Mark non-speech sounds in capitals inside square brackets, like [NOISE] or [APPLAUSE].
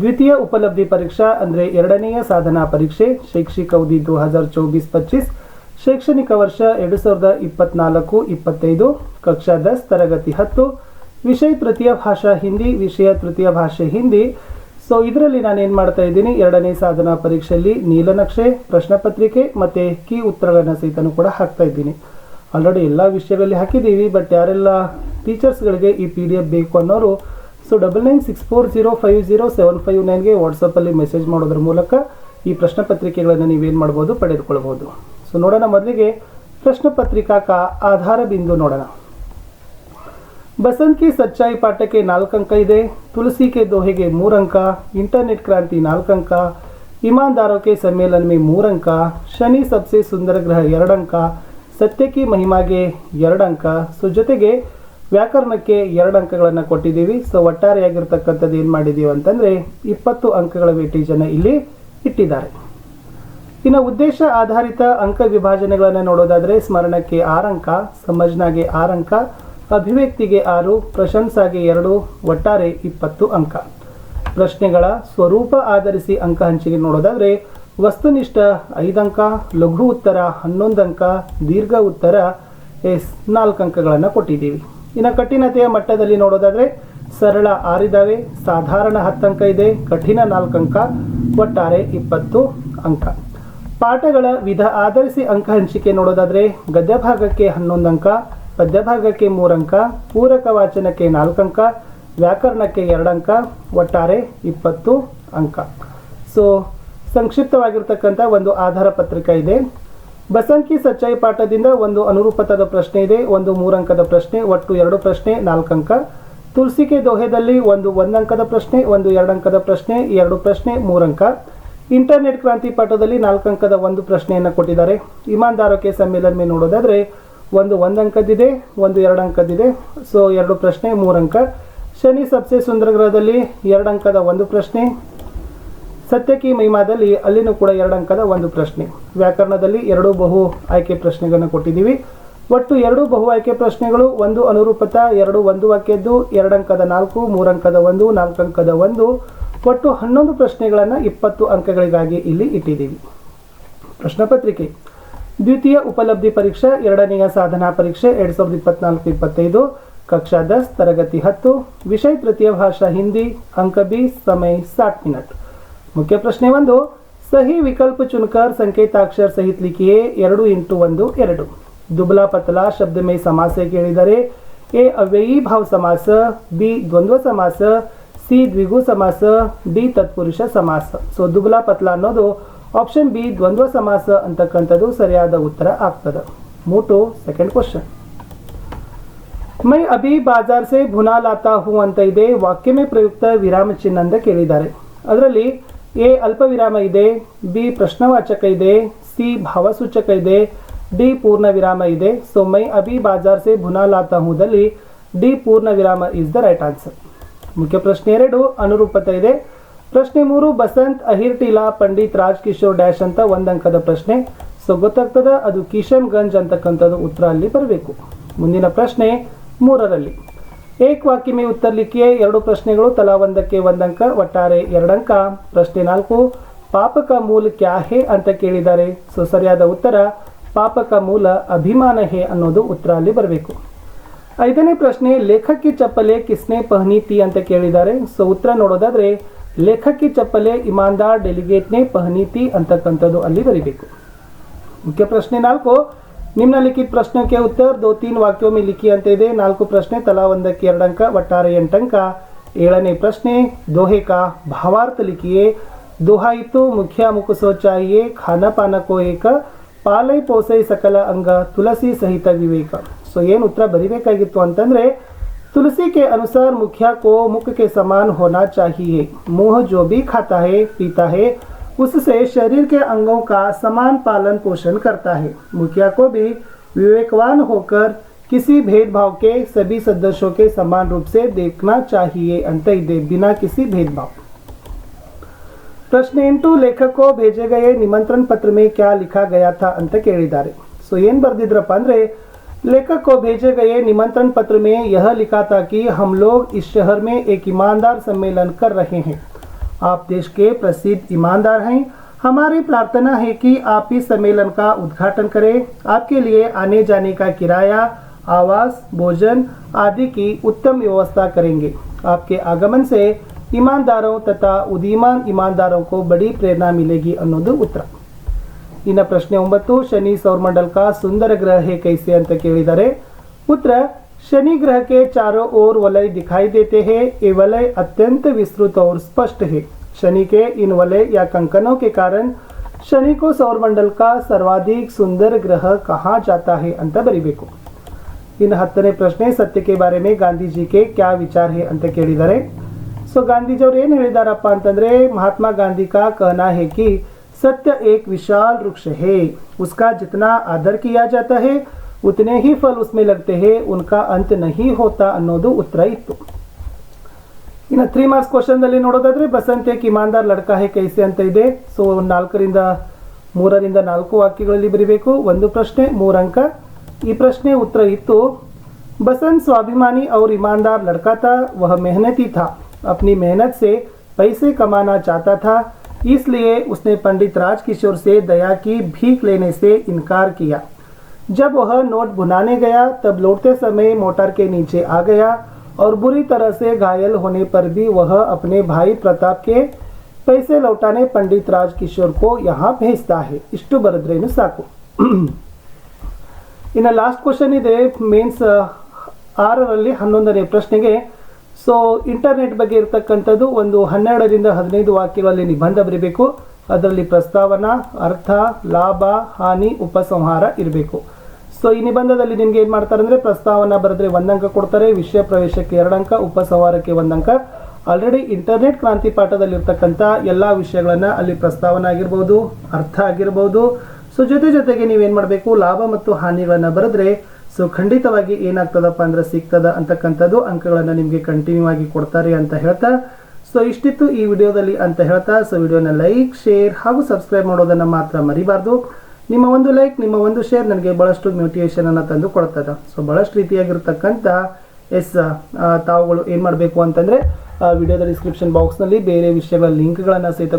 ದ್ವಿತೀಯ ಉಪಲಬ್ಧಿ ಪರೀಕ್ಷಾ ಅಂದರೆ ಎರಡನೆಯ ಸಾಧನಾ ಪರೀಕ್ಷೆ, ಶೈಕ್ಷಿಕ ಅವಧಿ ಟು ಹಜಾರ್ ಚೌಬೀಸ್ ಪಚ್ಚೀಸ್, ಶೈಕ್ಷಣಿಕ ವರ್ಷ ಎರಡು ಸಾವಿರದ ಇಪ್ಪತ್ನಾಲ್ಕು, ಇಪ್ಪತ್ತೈದು, ಕಕ್ಷಾ ದಸ್, ತರಗತಿ ಹತ್ತು, ವಿಷಯ ತೃತೀಯ ಭಾಷಾ ಹಿಂದಿ, ವಿಷಯ ತೃತೀಯ ಭಾಷೆ ಹಿಂದಿ. ಸೊ ಇದರಲ್ಲಿ ನಾನು ಏನು ಮಾಡ್ತಾ ಇದ್ದೀನಿ, ಎರಡನೇ ಸಾಧನಾ ಪರೀಕ್ಷೆಯಲ್ಲಿ ನೀಲನಕ್ಷೆ ಪ್ರಶ್ನೆ ಪತ್ರಿಕೆ ಮತ್ತು ಕೀ ಉತ್ತರಗಳನ್ನು ಸಹಿತನೂ ಕೂಡ ಹಾಕ್ತಾ ಇದ್ದೀನಿ. ಆಲ್ರೆಡಿ ಎಲ್ಲ ವಿಷಯಗಳಲ್ಲಿ ಹಾಕಿದ್ದೀವಿ ಬಟ್ ಯಾರೆಲ್ಲ ಟೀಚರ್ಸ್ಗಳಿಗೆ ಈ ಪಿ ಡಿ ಎಫ್ ಬೇಕು ಅನ್ನೋರು so double nine six four zero five zero seven five ನೈನ್ಗೆ ವಾಟ್ಸಪ್ಪಲ್ಲಿ ಮೆಸೇಜ್ ಮಾಡೋದ್ರ ಮೂಲಕ ಈ ಪ್ರಶ್ನೆ ಪತ್ರಿಕೆಗಳನ್ನು ನೀವೇನು ಮಾಡ್ಬೋದು ಪಡೆದುಕೊಳ್ಬೋದು. ಸೊ ನೋಡೋಣ ಮೊದಲಿಗೆ ಪ್ರಶ್ನೆ ಪತ್ರಿಕಾ ಕಾ ಆಧಾರ ಬಿಂದು ನೋಡೋಣ. ಬಸಂತಿ ಸಚ್ಚಾಯಿ ಪಾಠಕ್ಕೆ ನಾಲ್ಕು ಅಂಕ ಇದೆ, ತುಳಸಿ ಕೆ ದೋಹೆಗೆ ಮೂರು ಅಂಕ, ಇಂಟರ್ನೆಟ್ ಕ್ರಾಂತಿ ನಾಲ್ಕು ಅಂಕ ಇಮಾನ್ದಾರೋಕೆ ಸಮ್ಮೇಳನ ಮೇ ಮೂರು ಅಂಕ, ಶನಿ ಸಬ್ಸೆ ಸುಂದರ ಗ್ರಹ ಎರಡು ಅಂಕ ಸತ್ಯಕ್ಕೆ ಮಹಿಮಾಗೆ ಎರಡು ಅಂಕ, ಸೊ ಜೊತೆಗೆ ವ್ಯಾಕರಣಕ್ಕೆ ಎರಡು ಅಂಕಗಳನ್ನು ಕೊಟ್ಟಿದ್ದೀವಿ. ಸೊ ಒಟ್ಟಾರೆಯಾಗಿರ್ತಕ್ಕಂಥದ್ದು ಏನು ಮಾಡಿದ್ದೀವಿ ಅಂತಂದರೆ ಇಪ್ಪತ್ತು ಅಂಕಗಳ ವೇಟೇಜನ್ನು ಇಲ್ಲಿ ಇಟ್ಟಿದ್ದಾರೆ. ಇನ್ನು ಉದ್ದೇಶ ಆಧಾರಿತ ಅಂಕ ವಿಭಾಜನೆಗಳನ್ನು ನೋಡೋದಾದರೆ ಸ್ಮರಣಕ್ಕೆ ಆರು ಅಂಕ ಸಮಜ್ನಾಗೆ ಆರು ಅಂಕ, ಅಭಿವ್ಯಕ್ತಿಗೆ ಆರು, ಪ್ರಶಂಸಾಗೆ ಎರಡು, ಒಟ್ಟಾರೆ ಇಪ್ಪತ್ತು ಅಂಕ. ಪ್ರಶ್ನೆಗಳ ಸ್ವರೂಪ ಆಧರಿಸಿ ಅಂಕ ಹಂಚಿಕೆ ನೋಡೋದಾದರೆ ವಸ್ತುನಿಷ್ಠ ಐದು ಅಂಕ, ಲಘು ಉತ್ತರ ಹನ್ನೊಂದು ಅಂಕ, ದೀರ್ಘ ಉತ್ತರ ಎಸ್ ನಾಲ್ಕು ಅಂಕಗಳನ್ನು ಕೊಟ್ಟಿದ್ದೀವಿ. ಇನ್ನು ಕಠಿಣತೆಯ ಮಟ್ಟದಲ್ಲಿ ನೋಡೋದಾದರೆ ಸರಳ ಆರಿದಾವೆ, ಸಾಧಾರಣ ಹತ್ತಂಕ ಇದೆ, ಕಠಿಣ ನಾಲ್ಕು ಅಂಕ ಒಟ್ಟಾರೆ ಇಪ್ಪತ್ತು ಅಂಕ. ಪಾಠಗಳ ವಿಧ ಆಧರಿಸಿ ಅಂಕ ಹಂಚಿಕೆ ನೋಡೋದಾದರೆ ಗದ್ಯಭಾಗಕ್ಕೆ ಹನ್ನೊಂದು ಅಂಕ, ಪದ್ಯಭಾಗಕ್ಕೆ ಮೂರು ಅಂಕ, ಪೂರಕ ವಾಚನಕ್ಕೆ ನಾಲ್ಕು ಅಂಕ, ವ್ಯಾಕರಣಕ್ಕೆ ಎರಡು ಅಂಕ, ಒಟ್ಟಾರೆ ಇಪ್ಪತ್ತು ಅಂಕ. ಸೊ ಸಂಕ್ಷಿಪ್ತವಾಗಿರ್ತಕ್ಕಂಥ ಒಂದು ಆಧಾರ ಪತ್ರಿಕೆ ಇದೆ. ಬಸಂಕಿ ಸಚ್ಚಾಯಿ ಪಾಠದಿಂದ ಒಂದು ಅನುರೂಪತದ ಪ್ರಶ್ನೆ ಇದೆ, ಒಂದು ಮೂರಂಕದ ಪ್ರಶ್ನೆ, ಒಟ್ಟು ಎರಡು ಪ್ರಶ್ನೆ ನಾಲ್ಕು ಅಂಕ ತುಳಸಿಕೆ ದೋಹೆದಲ್ಲಿ ಒಂದು ಒಂದಂಕದ ಪ್ರಶ್ನೆ, ಒಂದು ಎರಡು ಅಂಕದ ಪ್ರಶ್ನೆ, ಎರಡು ಪ್ರಶ್ನೆ, ಮೂರಂಕ. ಇಂಟರ್ನೆಟ್ ಕ್ರಾಂತಿ ಪಾಠದಲ್ಲಿ ನಾಲ್ಕು ಅಂಕದ ಒಂದು ಪ್ರಶ್ನೆಯನ್ನು ಕೊಟ್ಟಿದ್ದಾರೆ. ಇಮಾನ್ದಾರಕ್ಕೆ ಸಮ್ಮೇಳನ ಮೇಲೆ ನೋಡೋದಾದರೆ ಒಂದು ಒಂದಂಕದಿದೆ ಒಂದು ಎರಡು ಅಂಕದಿದೆ ಸೊ ಎರಡು ಪ್ರಶ್ನೆ, ಮೂರಂಕ. ಶನಿ ಸಬ್ಸೆ ಸುಂದರ ಗ್ರಹದಲ್ಲಿ ಎರಡು ಅಂಕದ ಒಂದು ಪ್ರಶ್ನೆ ಸತ್ಯಕಿ ಮಹಿಮಾದಲ್ಲಿ ಅಲ್ಲಿನೂ ಕೂಡ ಎರಡು ಅಂಕದ ಒಂದು ಪ್ರಶ್ನೆ. ವ್ಯಾಕರಣದಲ್ಲಿ ಎರಡು ಬಹು ಆಯ್ಕೆ ಪ್ರಶ್ನೆಗಳನ್ನು ಕೊಟ್ಟಿದ್ದೀವಿ. ಒಟ್ಟು ಎರಡು ಬಹು ಆಯ್ಕೆ ಪ್ರಶ್ನೆಗಳು ಒಂದು ಅನುರೂಪತ, ಎರಡು ಒಂದು ವಾಕ್ಯದ್ದು ಎರಡು ಅಂಕದ ನಾಲ್ಕು ಮೂರು ಅಂಕದ ಒಂದು ನಾಲ್ಕು ಅಂಕದ ಒಂದು. ಒಟ್ಟು ಹನ್ನೊಂದು ಪ್ರಶ್ನೆಗಳನ್ನು ಇಪ್ಪತ್ತು ಅಂಕಗಳಿಗಾಗಿ ಇಲ್ಲಿ ಇಟ್ಟಿದ್ದೀವಿ. ಪ್ರಶ್ನೆ ಪತ್ರಿಕೆ. ದ್ವಿತೀಯ ಉಪಲಬ್ಧಿ ಪರೀಕ್ಷೆ, ಎರಡನೆಯ ಸಾಧನಾ ಪರೀಕ್ಷೆ, ಎರಡು ಸಾವಿರದ ಇಪ್ಪತ್ನಾಲ್ಕು, ಇಪ್ಪತ್ತೈದು. ಕಕ್ಷಾ ದಸ್, ತರಗತಿ ಹತ್ತು. ವಿಷಯ ತೃತೀಯ ಭಾಷಾ ಹಿಂದಿ, ಅಂಕ ಬಿ, ಸಮಯ ಸಾಟ್ ಮಿನಟ್ ಮುಖ್ಯ ಪ್ರಶ್ನೆ ಒಂದು, ಸಹಿ ವಿಕಲ್ಪ ಚುನ್ಕರ್ ಸಂಕೇತಾಕ್ಷರ ಸಹಿತ ಲಿಖಿಯೇ ಎರಡು ಇಂಟು ಒಂದು ಎರಡು. ದುಬಲಾ ಪತಲ ಶಬ್ದ ಮೇ ಸಮಾಸ ಕೇಳಿದರೆ, ಎ ಅವ್ಯಯಿ ಭಾವ ಸಮಾಸ, ಬಿ ದ್ವಂದ್ವ ಸಮಾಸ, ಸಿ ದ್ವಿಗು ಸಮಾಸ, ಡಿ ತತ್ಪುರುಷ ಸಮಾಸ. ಸೊ ದುಬಲಾ ಪತ್ಲಾ ಅನ್ನೋದು ಆಪ್ಷನ್ ಬಿ ದ್ವಂದ್ವ ಸಮಾಸ ಅಂತಕ್ಕಂಥದ್ದು ಸರಿಯಾದ ಉತ್ತರ ಆಗ್ತದೆ. ಮೂಟು ಸೆಕೆಂಡ್ ಕ್ವಶನ್ ಮೈ ಅಭಿ ಬಾಜಾರ್ ಸೆ ಭುನಾ ಲಾತಾ ಹೂ ಅಂತ ಇದೆ, ವಾಕ್ಯ ಮೇ ಪ್ರಯುಕ್ತ ವಿರಾಮ ಚಿಹ್ನ ಅಂತ ಕೇಳಿದ್ದಾರೆ. ಅದರಲ್ಲಿ ಎ ಅಲ್ಪವಿರಾಮ ಇದೆ, ಬಿ ಪ್ರಶ್ನವಾಚಕ ಇದೆ, ಸಿ ಭಾವಸೂಚಕ ಇದೆ, ಡಿ ಪೂರ್ಣ ವಿರಾಮ ಇದೆ. ಸೊ ಮೈ ಅಭಿ ಬಾಜಾರ್ ಸೆ ಭುನಾ ಲಾತಾ ಹೂದಲ್ಲಿ ಡಿ ಪೂರ್ಣ ವಿರಾಮ ಇಸ್ ದ ರೈಟ್ ಆನ್ಸರ್ ಮುಖ್ಯ ಪ್ರಶ್ನೆ ಎರಡು ಅನುರೂಪತೆ ಇದೆ ಪ್ರಶ್ನೆ ಮೂರು ಬಸಂತ್ ಅಹಿರ್ ಟೀಲಾ ಪಂಡಿತ್ ರಾಜ್ ಕಿಶೋರ್ ಡ್ಯಾಶ್ ಅಂತ ಒಂದಂಕದ ಪ್ರಶ್ನೆ ಸೊ ಗೊತ್ತಾಗ್ತದ ಅದು ಕಿಶನ್ ಗಂಜ್ ಅಂತಕ್ಕಂಥದ್ದು ಉತ್ತರ ಅಲ್ಲಿ ಬರಬೇಕು ಮುಂದಿನ ಪ್ರಶ್ನೆ ಮೂರರಲ್ಲಿ ಏಕ್ ವಾಕ್ಯ ಮೇ ಉತ್ತರ ಲಿಖಿಯೇ ಎರಡು ಪ್ರಶ್ನೆಗಳು, ತಲಾ ಒಂದಕ್ಕೆ ಒಂದಂಕ ಒಟ್ಟಾರೆ ಎರಡಂಕ ಪ್ರಶ್ನೆ ನಾಲ್ಕು, ಪಾಪಕ ಮೂಲ ಕ್ಯಾ ಹೇ ಅಂತ ಕೇಳಿದ್ದಾರೆ ಸೊ ಸರಿಯಾದ ಉತ್ತರ, ಪಾಪಕ ಮೂಲ ಅಭಿಮಾನ ಹೇ ಅನ್ನೋದು ಉತ್ತರ ಅಲ್ಲಿ ಬರಬೇಕು. ಐದನೇ ಪ್ರಶ್ನೆ, ಲೇಖಕಿ ಚಪ್ಪಲೆ ಕಿಸ್ನೆ ಪಹನೀತಿ ಅಂತ ಕೇಳಿದ್ದಾರೆ ಸೊ ಉತ್ತರ ನೋಡೋದಾದ್ರೆ, ಲೇಖಕಿ ಚಪ್ಪಲೆ ಇಮಾನ್ದಾರ್ ಡೆಲಿಗೇಟ್ನೇ ಪಹನೀತಿ ಅಂತಕ್ಕಂಥದ್ದು ಅಲ್ಲಿ ಬರೀಬೇಕು. ಮುಖ್ಯ ಪ್ರಶ್ನೆ ನಾಲ್ಕು ನಿಮ್ನಲಿಖಿತ ಪ್ರಶ್ನೆ के उत्तर दो तीन वाक्यों में लिखी ಅಂತ ಇದೆ ನಾಲ್ಕು ಪ್ರಶ್ನೆ ತಲಾ ಒಂದಕ್ಕೆ ಎರಡು ಅಂಕ ಒಟ್ಟಾರೆ ಎಂಟು ಅಂಕ ಏಳನೇ ಪ್ರಶ್ನೆ ದೋಹೆ का ಭಾವಾರ್ಥ लिखिए दोहा ಇತ್ತು ಮುಖ್ಯ ಮುಖಸೋ ಚಾಹಿಯೇ ಖಾನ ಪಾನಕೋ ಏಕ ಪಾಲೈ ಪೋಸೈ ಸಕಲ ಅಂಗ ತುಳಸಿ ಸಹಿತ ವಿವೇಕ ಸೊ ಏನು ಉತ್ತರ ಬರಿಬೇಕಾಗಿತ್ತು ಅಂತಂದ್ರೆ तुलसी के अनुसार मुखिया को मुख के समान होना चाहिए मुंह जो भी खाता है पीता है उससे शरीर के अंगों का समान पालन पोषण करता है मुखिया को भी विवेकवान होकर किसी भेदभाव के सभी सदस्यों के समान रूप से देखना चाहिए अंत ಇದೆ बिना किसी भेदभाव ಪ್ರಶ್ನೆ ಎಂಟು ಲೇಖಕ को भेजे गए निमंत्रण पत्र में क्या लिखा गया था ಅಂತ ಕೇಳಿದ್ದಾರೆ ಸೊ ಏನ್ ಬರ್ದಿದ್ರಪ್ಪ ಅಂದ್ರೆ लेखक को भेजे गए निमंत्रण पत्र में यह लिखा था कि हम लोग इस शहर में एक ईमानदार सम्मेलन कर रहे हैं आप देश के प्रसिद्ध ईमानदार हैं। हमारी प्रार्थना है कि आप इस सम्मेलन का उद्घाटन करें। आपके लिए आने जाने का किराया, आवास, भोजन आदि की उत्तम व्यवस्था करेंगे। आपके आगमन से ईमानदारों तथा उदीमान ईमानदारों को बड़ी ಪ್ರೇರಣಾ ಮಿಲೇಗಿ ಅನ್ನೋದು ಉತ್ತರ ಇನ್ನು शनि सौर मंडल का सुंदर ग्रह है, कैसे अंत के उत्तर शनि ग्रह के चारों ओर वलय दिखाई देते हैं ये वलय अत्यंत विस्तृत और स्पष्ट है शनि के इन वलय या कंकनों के कारण शनि को सौरमंडल का सर्वाधिक सुंदर ग्रह कहा जाता है ಅಂತ ಬರಿಬೇಕು ಇನ್ನು ಹತ್ತನೇ ಪ್ರಶ್ನೆ ಸತ್ಯಕ್ಕೆ ಬಾರೆ ಮೇ ಗಾಂಧೀಜಿಗೆ ಕ್ಯಾ ವಿಚಾರ ಹೇ ಅಂತ ಕೇಳಿದ್ದಾರೆ ಸೊ ಗಾಂಧೀಜಿಯವರು ಏನು ಹೇಳಿದಾರಪ್ಪ ಅಂತಂದ್ರೆ ಮಹಾತ್ಮ ಗಾಂಧಿ का कहना है कि सत्य एक विशाल वृक्ष है उसका जितना आदर किया जाता है उतने ही फल उसमें लगते हैं उनका अंत नहीं होता ಅನ್ನೋದು ಉತ್ತರ ಇತ್ತು ಇನ್ನು ತ್ರೀ ಮಾರ್ಕ್ಸ್ ಕ್ವಶನ್ ಅಲ್ಲಿ ನೋಡೋದಾದ್ರೆ ಬಸಂತ್ ಏಕ್ ಇಮಾನ್ದಾರ್ ಲಡ್ಕಾ ಹೇ ಕೈಸೆ ಅಂತ ಇದೆ ಸೊ ನಾಲ್ಕರಿಂದ ಮೂರರಿಂದ ನಾಲ್ಕು ವಾಕ್ಯಗಳಲ್ಲಿ ಬರೀಬೇಕು ಒಂದು ಪ್ರಶ್ನೆ ಮೂರಂಕ ಈ ಪ್ರಶ್ನೆ ಉತ್ತರ ಇತ್ತು बसंत स्वाभिमानी और ईमानदार लड़का था वह मेहनती था अपनी मेहनत से पैसे कमाना चाहता था इसलिए उसने पंडित राजकिशोर से दया की भीख लेने से इनकार किया जब वह नोट भुनाने गया तब लौटते समय मोटर के नीचे आ गया और बुरी तरह से घायल होने पर भी वह अपने भाई प्रताप के पैसे लौटाने पंडित राजकिशोर को यहाँ भेजता है ಇಷ್ಟು ಬರೆದ್ರೇನು ಸಾಕು [CLEARS THROAT] ಇನ್ನು ಲಾಸ್ಟ್ ಕ್ವಶನ್ ಇದೆ ಮೇನ್ಸ್ ಆರರಲ್ಲಿ ಹನ್ನೊಂದನೇ ಪ್ರಶ್ನೆಗೆ ಸೊ ಇಂಟರ್ನೆಟ್ ಬಗ್ಗೆ ಇರತಕ್ಕಂಥದ್ದು ಒಂದು ಹನ್ನೆರಡರಿಂದ ಹದಿನೈದು ವಾಕ್ಯಗಳಲ್ಲಿ ನಿಬಂಧ ಬರೀಬೇಕು ಅದರಲ್ಲಿ ಪ್ರಸ್ತಾವನ ಅರ್ಥ ಲಾಭ ಹಾನಿ ಉಪಸಂಹಾರ ಇರಬೇಕು ಸೊ ಈ ನಿಬಂಧದಲ್ಲಿ ನಿಮ್ಗೆ ಏನು ಮಾಡ್ತಾರೆ ಅಂದರೆ ಪ್ರಸ್ತಾವನ ಬರೆದ್ರೆ ಅಂಕ ಕೊಡ್ತಾರೆ, ವಿಷಯ ಪ್ರವೇಶಕ್ಕೆ ಎರಡು ಅಂಕ, ಉಪಸಂಹಾರಕ್ಕೆ ಒಂದು ಅಂಕ. ಆಲ್ರೆಡಿ ಇಂಟರ್ನೆಟ್ ಕ್ರಾಂತಿ ಪಾಠದಲ್ಲಿರ್ತಕ್ಕಂಥ ಎಲ್ಲ ವಿಷಯಗಳನ್ನು ಅಲ್ಲಿ ಪ್ರಸ್ತಾವನ ಆಗಿರ್ಬೋದು, ಅರ್ಥ ಆಗಿರ್ಬೋದು. ಸೊ ಜೊತೆ ಜೊತೆಗೆ ನೀವೇನು ಮಾಡಬೇಕು, ಲಾಭ ಮತ್ತು ಹಾನಿಗಳನ್ನು ಬರೆದ್ರೆ ಸೊ ಖಂಡಿತವಾಗಿ ಏನಾಗ್ತದಪ್ಪ ಅಂದ್ರೆ ಸಿಗ್ತದ ಅಂತಕ್ಕಂಥದ್ದು ಅಂಕಗಳನ್ನು ನಿಮಗೆ ಕಂಟಿನ್ಯೂ ಆಗಿ ಕೊಡ್ತಾರೆ ಅಂತ ಹೇಳ್ತಾ. ಸೊ ಇಷ್ಟಿತ್ತು ಈ ವಿಡಿಯೋದಲ್ಲಿ ಅಂತ ಹೇಳ್ತಾ. ಸೊ ವಿಡಿಯೋನ ಲೈಕ್, ಶೇರ್ ಹಾಗೂ ಸಬ್ಸ್ಕ್ರೈಬ್ ಮಾಡೋದನ್ನು ಮಾತ್ರ ಮರಿಬಾರ್ದು. ನಿಮ್ಮ ಒಂದು ಲೈಕ್ ನಿಮ್ಮ ಒಂದು ಶೇರ್ ನನಗೆ ಭಾಳಷ್ಟು ಮೋಟಿವೇಶನ್ ಅನ್ನು ತಂದು ಕೊಡ್ತದ. ಸೊ ಭಾಳಷ್ಟು ರೀತಿಯಾಗಿರ್ತಕ್ಕಂಥ ಎಸ್ ತಾವುಗಳು ಏನು ಮಾಡಬೇಕು ಅಂತಂದರೆ ವಿಡಿಯೋದ ಡಿಸ್ಕ್ರಿಪ್ಷನ್ ಬಾಕ್ಸ್ನಲ್ಲಿ ಬೇರೆ ವಿಷಯಗಳ ಲಿಂಕ್ಗಳನ್ನು ಸಹಿತ